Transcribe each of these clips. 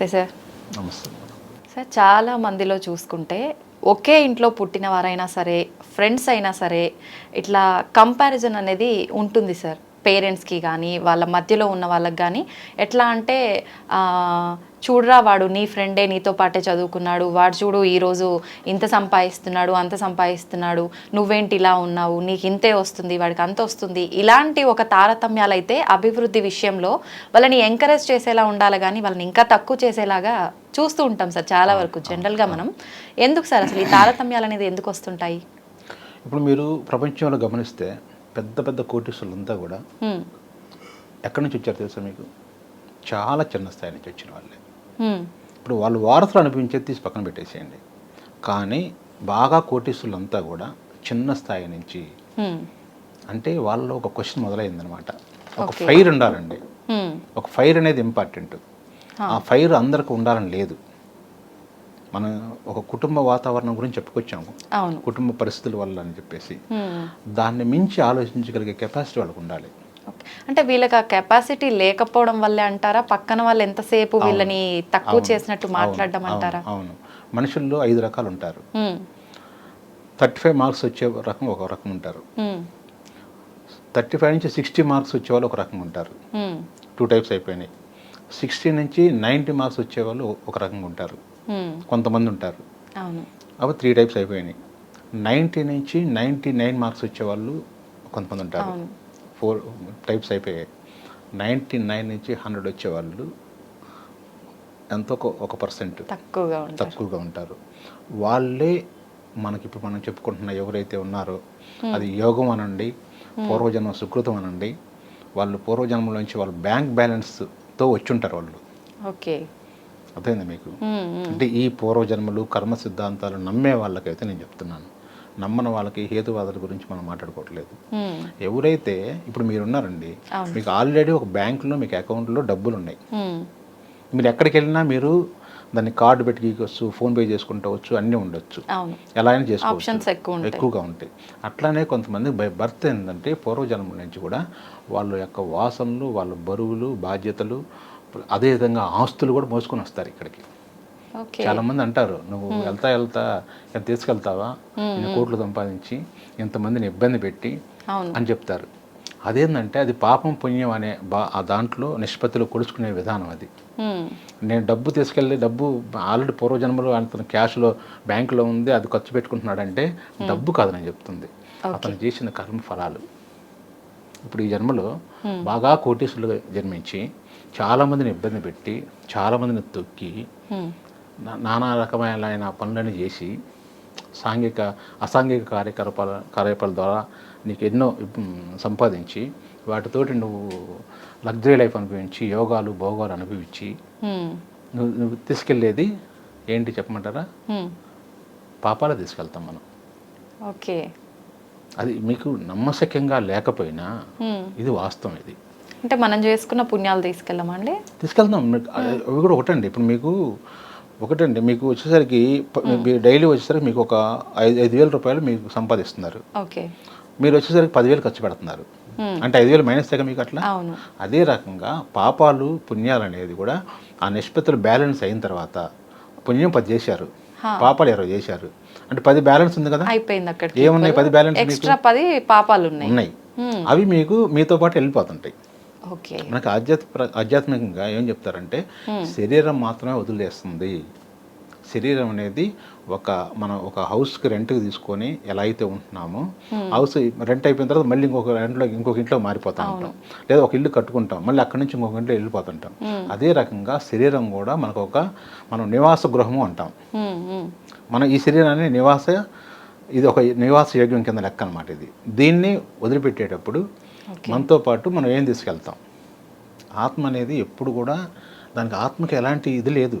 నమస్తే సార్ నమస్తే సార్ చాలా మందిలో చూసుకుంటే ఒకే ఇంట్లో పుట్టిన వారైనా సరే ఫ్రెండ్స్ అయినా సరే ఇట్లా కంపారిజన్ అనేది ఉంటుంది సార్ పేరెంట్స్కి కానీ వాళ్ళ మధ్యలో ఉన్న వాళ్ళకి కానీ ఎట్లా అంటే చూడరా వాడు నీ ఫ్రెండే నీతో పాటే చదువుకున్నాడు వాడు చూడు ఈరోజు ఇంత సంపాదిస్తున్నాడు అంత సంపాదిస్తున్నాడు నువ్వేంటి ఇలా ఉన్నావు నీకు ఇంతే వస్తుంది వాడికి అంత వస్తుంది ఇలాంటి ఒక తారతమ్యాలు అయితే అభివృద్ధి విషయంలో వాళ్ళని ఎంకరేజ్ చేసేలా ఉండాలి కానీ వాళ్ళని ఇంకా తక్కువ చేసేలాగా చూస్తూ ఉంటాం సార్ చాలా వరకు జనరల్గా మనం. ఎందుకు సార్ అసలు ఈ తారతమ్యాలు అనేది ఎందుకు వస్తుంటాయి? ఇప్పుడు మీరు ప్రపంచంలో గమనిస్తే పెద్ద పెద్ద కోటీశ్వరులంతా కూడా. ఎక్కడి నుంచి వచ్చారు తెలుసా మీకు చాలా చిన్న స్థాయి నుంచి వచ్చిన వాళ్ళే. ఇప్పుడు వాళ్ళు వారసులు అనిపించేది తీసి పక్కన పెట్టేసేయండి కానీ బాగా కోటీశ్వరులంతా కూడా చిన్న స్థాయి నుంచి. అంటే వాళ్ళలో ఒక క్వశ్చన్ మొదలైందనమాట ఒక. ఫైర్ ఉండాలండి. ఒక ఫైర్ అనేది ఇంపార్టెంట్ ఆ ఫైర్ అందరికి ఉండాలని లేదు మనం ఒక కుటుంబ వాతావరణం గురించి చెప్పుకొచ్చాము అవును కుటుంబ పరిస్థితుల వల్ల అని చెప్పేసి. దాన్ని మించి ఆలోచించగలిగే కెపాసిటీ వాళ్ళకు ఉండాలి. అంటే వీళ్ళకి ఆ కెపాసిటీ లేకపోవడం వల్లే అంటారా పక్కన వాళ్ళు ఎంతసేపు వీళ్ళని తక్కువ. చేసినట్టు మాట్లాడడం అంటారా అవును మనుషుల్లో ఐదు రకాలు ఉంటారు. థర్టీ ఫైవ్ మార్క్స్ వచ్చే రకం ఒక రకం ఉంటారు. థర్టీ ఫైవ్ నుంచి సిక్స్టీ మార్క్స్ వచ్చే వాళ్ళు ఒక రకం ఉంటారు. టూ టైప్స్ అయిపోయినాయి సిక్స్టీ నుంచి నైంటీ మార్క్స్ వచ్చే వాళ్ళు ఒక రకంగా ఉంటారు. కొంతమంది ఉంటారు. అవి త్రీ టైప్స్ అయిపోయినాయి. నైంటీ నుంచి నైంటీ నైన్ మార్క్స్ వచ్చేవాళ్ళు కొంతమంది ఉంటారు. ఫోర్ టైప్స్ అయిపోయాయి. నైంటీ నైన్ నుంచి హండ్రెడ్ వచ్చేవాళ్ళు ఎంతో ఒక- పర్సెంట్ తక్కువగా ఉంటారు. తక్కువగా ఉంటారు. వాళ్ళే మనకి ఇప్పుడు మనం చెప్పుకుంటున్న ఎవరైతే ఉన్నారో అది యోగం అనండి పూర్వజన్మ సుకృతం అనండి వాళ్ళు పూర్వజన్మలోంచి వాళ్ళు బ్యాంక్ బ్యాలెన్స్తో వచ్చి ఉంటారు వాళ్ళు. ఓకే. అర్థమైంది మీకు. అంటే ఈ పూర్వజన్మలు కర్మ సిద్ధాంతాలు నమ్మే వాళ్ళకైతే నేను చెప్తున్నాను. నమ్మని వాళ్ళకి హేతువాదుల గురించి మనం మాట్లాడుకోవట్లేదు. ఎవరైతే ఇప్పుడు మీరు ఉన్నారండి అవును. మీకు ఆల్రెడీ ఒక బ్యాంకులో మీకు అకౌంట్లో డబ్బులు ఉన్నాయి. మీరు ఎక్కడికి వెళ్ళినా మీరు దాన్ని కార్డు పెట్టి గీకొచ్చు ఫోన్పే చేసుకుంటవచ్చు అన్నీ ఉండొచ్చు. ఎలా అయినా చేసుకోవచ్చు. ఎక్కువగా ఉంటాయి. అట్లానే కొంతమంది బై బర్త్ ఏంటంటే పూర్వజన్మ నుంచి కూడా వాళ్ళ యొక్క వాసనలు వాళ్ళ బరువులు బాధ్యతలు అదేవిధంగా ఆస్తులు కూడా మోసుకొని వస్తారు ఇక్కడికి. చాలా మంది అంటారు నువ్వు వెళ్తా వెళ్తా ఎంత తీసుకెళ్తావా? ఇన్ని కోట్లు సంపాదించి ఇంతమందిని ఇబ్బంది పెట్టి అని చెప్తారు. అదేంటంటే అది పాపం పుణ్యం అనే బా ఆ దాంట్లో నిష్పత్తిలో కొలుచుకునే విధానం అది. నేను డబ్బు తీసుకెళ్ళి డబ్బు ఆల్రెడీ పూర్వజన్మలో అతను క్యాష్లో బ్యాంకులో ఉంది అది ఖర్చు పెట్టుకుంటున్నాడంటే డబ్బు కాదు నేను చెప్తుంది అతను చేసిన కర్మ ఫలాలు. ఇప్పుడు ఈ జన్మలో బాగా కోటీసులుగా జన్మించి చాలామందిని ఇబ్బంది పెట్టి చాలామందిని తొక్కి నానా రకమైన పనులను చేసి సాంఘిక అసాంఘిక కార్యకలాపాల కార్యకలాపాల ద్వారా నీకు ఎన్నో సంపాదించి వాటితోటి నువ్వు లగ్జరీ లైఫ్ అనుభవించి యోగాలు భోగాలు అనుభవించి. నువ్వు నువ్వు తీసుకెళ్ళేది ఏంటి చెప్పమంటారా. పాపాలు తీసుకెళ్తాం మనం. ఓకే. అది మీకు నమ్మశక్యంగా లేకపోయినా. ఇది వాస్తవం ఇది. అంటే మనం చేసుకున్న పుణ్యాలు తీసుకెళ్ళమండి తీసుకెళ్తాం అవి కూడా ఒకటండి. ఇప్పుడు మీకు ఒకటండి. మీకు వచ్చేసరికి డైలీ వచ్చేసరికి మీకు ఒక ఐదు ఐదు వేల రూపాయలు మీకు సంపాదిస్తున్నారు. ఓకే. మీరు వచ్చేసరికి పదివేలు ఖర్చు పెడుతున్నారు. అంటే ఐదు వేలు మైనస్ తెగ మీకు అట్లా? అదే రకంగా పాపాలు పుణ్యాలు అనేది కూడా ఆ నిష్పత్తులు బ్యాలెన్స్ అయిన తర్వాత పుణ్యం పది చేశారు. పాపాలు ఇరవై చేశారు. అంటే పది బ్యాలెన్స్ ఉంది కదా? అయిపోయింది అక్కడ ఏమున్నాయి పది బ్యాలెన్స్ ఎక్స్ట్రా పది పాపాలు ఉన్నాయి. ఉన్నాయి. అవి మీకు మీతో పాటు వెళ్ళిపోతుంటాయి. ఓకే. మనకి ఆధ్యాత్మ ఆధ్యాత్మికంగా ఏం చెప్తారంటే శరీరం మాత్రమే వదిలేస్తుంది. శరీరం అనేది ఒక మనం ఒక హౌస్కి రెంట్కి తీసుకొని ఎలా అయితే ఉంటున్నామో హౌస్ రెంట్ అయిపోయిన తర్వాత మళ్ళీ ఇంకొక రెంట్లో ఇంకొక ఇంట్లో మారిపోతూ ఉంటాం. లేదా ఒక ఇల్లు కట్టుకుంటాం మళ్ళీ అక్కడి నుంచి ఇంకొక ఇంట్లో వెళ్ళిపోతుంటాం. అదే రకంగా శరీరం కూడా మనకు ఒక మనం నివాస గృహము అంటాం. మనం ఈ శరీరాన్ని నివాస ఇది ఒక నివాస యోగ్యం కింద లెక్క అనమాట ఇది. దీన్ని వదిలిపెట్టేటప్పుడు మనతో పాటు మనం ఏం తీసుకెళ్తాం? ఆత్మ అనేది ఎప్పుడు కూడా దానికి ఆత్మకి ఎలాంటి ఇది లేదు.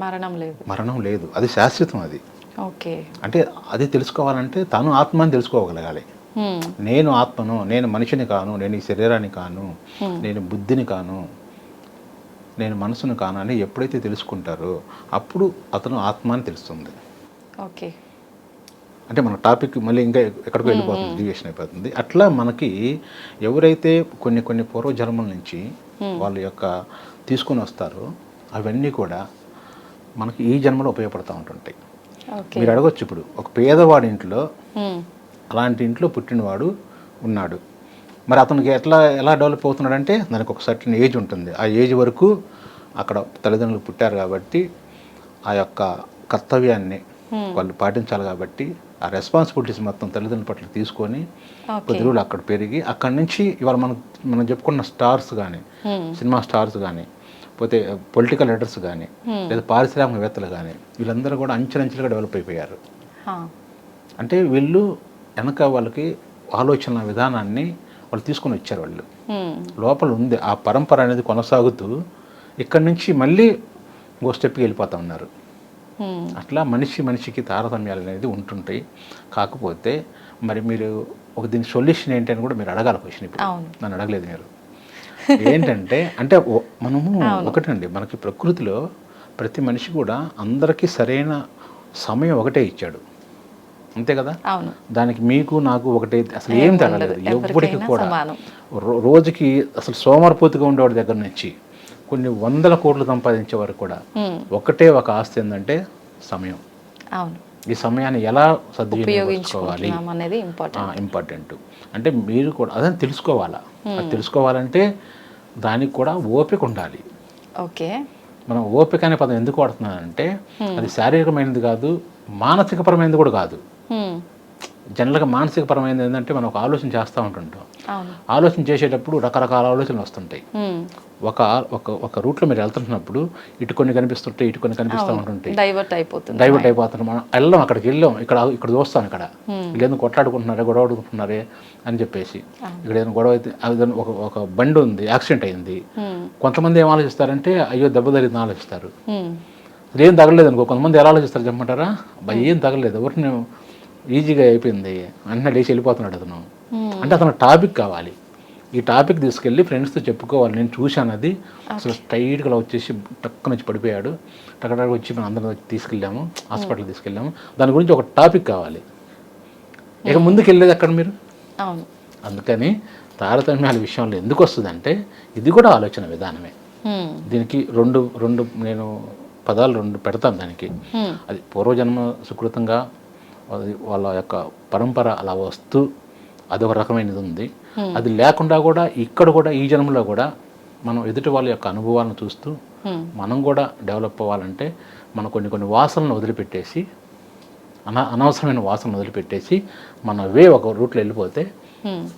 మరణం లేదు. మరణం లేదు. అది శాశ్వతం అది. ఓకే. అంటే అది తెలుసుకోవాలంటే తను ఆత్మ అని తెలుసుకోగలగాలి. నేను ఆత్మను నేను మనిషిని కాను నేను ఈ శరీరాన్ని కాను నేను బుద్ధిని కాను నేను మనసును కాను అని ఎప్పుడైతే తెలుసుకుంటారో అప్పుడు అతను ఆత్మ అని తెలుస్తుంది. ఓకే. అంటే మన టాపిక్ మళ్ళీ ఇంకా ఎక్కడికో వెళ్ళిపోతుంది డివియేషన్ అయిపోతుంది. అట్లా మనకి ఎవరైతే కొన్ని కొన్ని పూర్వజన్మల నుంచి వాళ్ళ యొక్క తీసుకొని వస్తారో అవన్నీ కూడా మనకి ఈ జన్మలో ఉపయోగపడుతూ ఉంటుంటాయి. మీరు అడగొచ్చు ఇప్పుడు ఒక పేదవాడి ఇంట్లో. అలాంటి ఇంట్లో పుట్టినవాడు ఉన్నాడు. మరి అతనికి ఎట్లా ఎలా డెవలప్ అవుతున్నాడంటే దానికి ఒక సర్టన్ ఏజ్ ఉంటుంది. ఆ ఏజ్ వరకు అక్కడ తల్లిదండ్రులు పుట్టారు కాబట్టి ఆ యొక్క కర్తవ్యాన్ని వాళ్ళు పాటించాలి కాబట్టి ఆ రెస్పాన్సిబిలిటీస్ మొత్తం తల్లిదండ్రుల పట్ల తీసుకొని కొద్ది రోజులు అక్కడ పెరిగి అక్కడి నుంచి ఇవాళ మనం మనం చెప్పుకున్న స్టార్స్ కానీ. సినిమా స్టార్స్ కానీ పోతే పొలిటికల్ లీడర్స్ కానీ లేదా పారిశ్రామికవేత్తలు కానీ వీళ్ళందరూ కూడా అంచెలంచెలుగా డెవలప్ అయిపోయారు. అంటే వీళ్ళు వెనక వాళ్ళకి ఆలోచన విధానాన్ని వాళ్ళు తీసుకొని వచ్చారు వాళ్ళు హ్మ్. లోపల ఉంది ఆ పరంపర అనేది కొనసాగుతూ ఇక్కడి నుంచి మళ్ళీ ఇంకో స్టెప్కి వెళ్ళిపోతూ ఉన్నారు హ్మ్. అట్లా మనిషి మనిషికి తారతమ్యాలు అనేది ఉంటుంటాయి కాకపోతే మరి మీరు ఒక దీని సొల్యూషన్ ఏంటి అని కూడా మీరు అడగాలి క్వశ్చన్ ఇప్పుడు. నన్ను అడగలేదు మీరు ఏంటంటే అంటే మనము ఒకటండి మనకి ప్రకృతిలో ప్రతి మనిషి కూడా అందరికీ సరైన సమయం ఒకటే ఇచ్చాడు. అంతే కదా? దానికి మీకు నాకు ఒకటే అసలు ఏం తేడా లేదు. ఉండదు. ఎవ్వరికి ఎవరికైనా కూడా రోజుకి అసలు సోమరపోతుగా ఉండేవాడి దగ్గర నుంచి కొన్ని వందల కోట్లు సంపాదించే వరకు కూడా. ఒకటే ఒక ఆస్తి ఏంటంటే సమయం. అవును. ఈ సమయాన్ని ఎలా సద్వినియోగించుకోవాలి అనేది ఇంపార్టెంట్ ఇంపార్టెంట్ అంటే మీరు కూడా అదే తెలుసుకోవాలా? అది తెలుసుకోవాలంటే దానికి కూడా ఓపిక ఉండాలి. ఓకే. మనం ఓపిక అనే పదం ఎందుకు వాడుతున్నానంటే అది శారీరకమైనది కాదు మానసికపరమైనది కూడా కాదు. హ్మ్. జనరల్గా మానసికపరమైనది ఏంటంటే మనం ఒక ఆలోచన చేస్తూ ఉంటుంటాం. ఆలోచన చేసేటప్పుడు రకరకాల ఆలోచనలు వస్తుంటాయి. ఒక ఒక ఒక రూట్లో మీరు వెళ్తున్నప్పుడు ఇటు కొన్ని కనిపిస్తుంటాయి ఇటు కొన్ని కనిపిస్తూ ఉంటుంటాయి. డైవర్ట్ అయిపోతుంది. డైవర్ట్ అయిపోతున్నాం మనం వెళ్ళాం అక్కడికి వెళ్ళాం ఇక్కడ ఇక్కడ చూస్తాం ఇక్కడ వీళ్ళేదో కొట్లాడుకుంటున్నారే గొడవ ఆడుకుంటున్నారే అని చెప్పేసి. ఇక్కడ ఏదైనా గొడవ అయితే ఒక ఒక బండి ఉంది యాక్సిడెంట్ అయింది. కొంతమంది ఏం ఆలోచిస్తారంటే అయ్యో దెబ్బ తగిలింది ఆలోచిస్తారు. ఏం తగలేదు అనుకో కొంతమంది ఎలా ఆలోచిస్తారు చెప్పమంటారా? ఏం తగలేదు ఎవరిని ఈజీగా అయిపోయింది. వెంటనే లేచి వెళ్ళిపోతున్నాడు అతను. అంటే అతను టాపిక్ కావాలి. ఈ టాపిక్ తీసుకెళ్ళి ఫ్రెండ్స్తో చెప్పుకోవాలి. నేను చూశాను అది అసలు స్ట్రైట్గా అలా వచ్చేసి టక్కున వచ్చి పడిపోయాడు. టక్కన వచ్చి మనం అందరం తీసుకెళ్ళాము. హాస్పిటల్ తీసుకెళ్ళాము. దాని గురించి ఒక టాపిక్ కావాలి. ఇక ముందుకు వెళ్ళేది అక్కడ మీరు? అందుకని తారతమ్యాల విషయంలో ఎందుకు వస్తుందంటే ఇది కూడా ఆలోచన విధానమే. దీనికి రెండు రెండు నేను పదాలు రెండు పెడతాను దానికి. అది పూర్వజన్మ సుకృతంగా వాళ్ళ యొక్క పరంపర అలా వస్తూ అదొక రకమైనది ఉంది అది లేకుండా కూడా ఇక్కడ కూడా ఈ జన్మలో కూడా మనం ఎదుటి వాళ్ళ యొక్క అనుభవాలను చూస్తూ. మనం కూడా డెవలప్ అవ్వాలంటే మనం కొన్ని కొన్ని వాసనలను వదిలిపెట్టేసి అన అనవసరమైన వాసనలు వదిలిపెట్టేసి మన వే ఒక రూట్లో వెళ్ళిపోతే.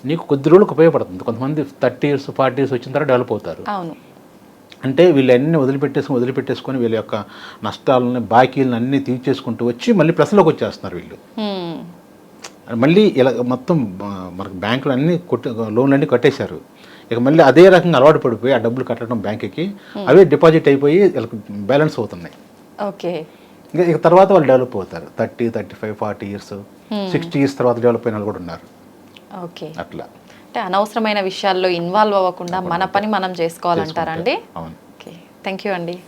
నీకు కొద్ది రోజులకు ఉపయోగపడుతుంది కొంతమంది థర్టీ ఇయర్స్ ఫార్టీ ఇయర్స్ వచ్చిన తర్వాత డెవలప్ అవుతారు అంటే వీళ్ళన్నీ వదిలిపెట్టేసుకొని వదిలిపెట్టేసుకొని వీళ్ళ యొక్క నష్టాలని బాకీలను అన్నీ తీర్చేసుకుంటూ వచ్చి మళ్ళీ ప్రశ్నలోకి వచ్చేస్తున్నారు వీళ్ళు. మళ్ళీ ఇలా మొత్తం మనకు బ్యాంకులు అన్నీ కొట్టి లోన్లు అన్నీ కట్టేశారు. ఇక మళ్ళీ అదే రకంగా అలవాటు పడిపోయి ఆ డబ్బులు కట్టడం బ్యాంకుకి. అవే డిపాజిట్ అయిపోయి వీళ్ళకి బ్యాలెన్స్ అవుతున్నాయి. ఓకే. ఇంకా ఇక తర్వాత వాళ్ళు డెవలప్ అవుతారు. Thirty thirty five forty years. Sixty years తర్వాత డెవలప్ అయిన వాళ్ళు కూడా ఉన్నారు. ఓకే. అట్లా. అంటే అనవసరమైన విషయాల్లో ఇన్వాల్వ్ అవ్వకుండా మన పని మనం చేసుకోవాలంటారండి అవును. ఓకే. థ్యాంక్ యూ అండి